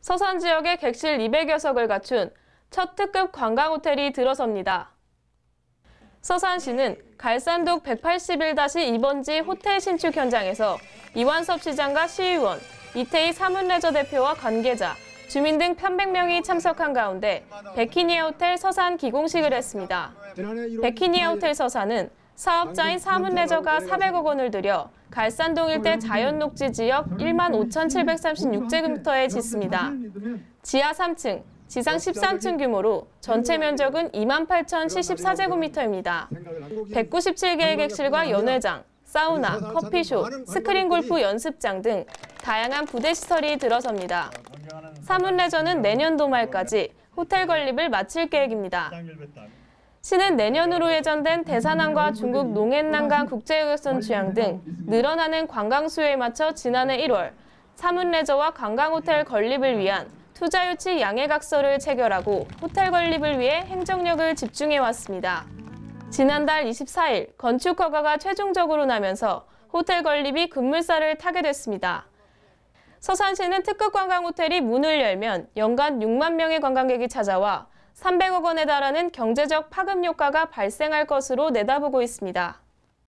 서산 지역에 객실 200여 석을 갖춘 첫 특급 관광 호텔이 들어섭니다. 서산시는 갈산동 181-2번지 호텔 신축 현장에서 이완섭 시장과 시의원, 이태희 사문레저 대표와 관계자, 주민 등 300명이 참석한 가운데 베키니아 호텔 서산 기공식을 했습니다. 베키니아 호텔 서산은 사업자인 사문레저가 400억 원을 들여 갈산동 일대 자연녹지 지역 1만 5,736제곱미터에 짓습니다. 지하 3층, 지상 13층 규모로 전체 면적은 2만 8,074제곱미터입니다. 197개의 객실과 연회장, 사우나, 커피숍, 스크린 골프 연습장 등 다양한 부대 시설이 들어섭니다. 사문레저는 내년도 말까지 호텔 건립을 마칠 계획입니다. 시는 내년으로 예정된 대산항과 중국 농해난강 국제여객선 취항 등 늘어나는 관광 수요에 맞춰 지난해 1월 사문레저와 관광호텔 건립을 위한 투자 유치 양해각서를 체결하고 호텔 건립을 위해 행정력을 집중해 왔습니다. 지난달 24일 건축 허가가 최종적으로 나면서 호텔 건립이 급물살을 타게 됐습니다. 서산시는 특급 관광 호텔이 문을 열면 연간 6만 명의 관광객이 찾아와 300억 원에 달하는 경제적 파급 효과가 발생할 것으로 내다보고 있습니다.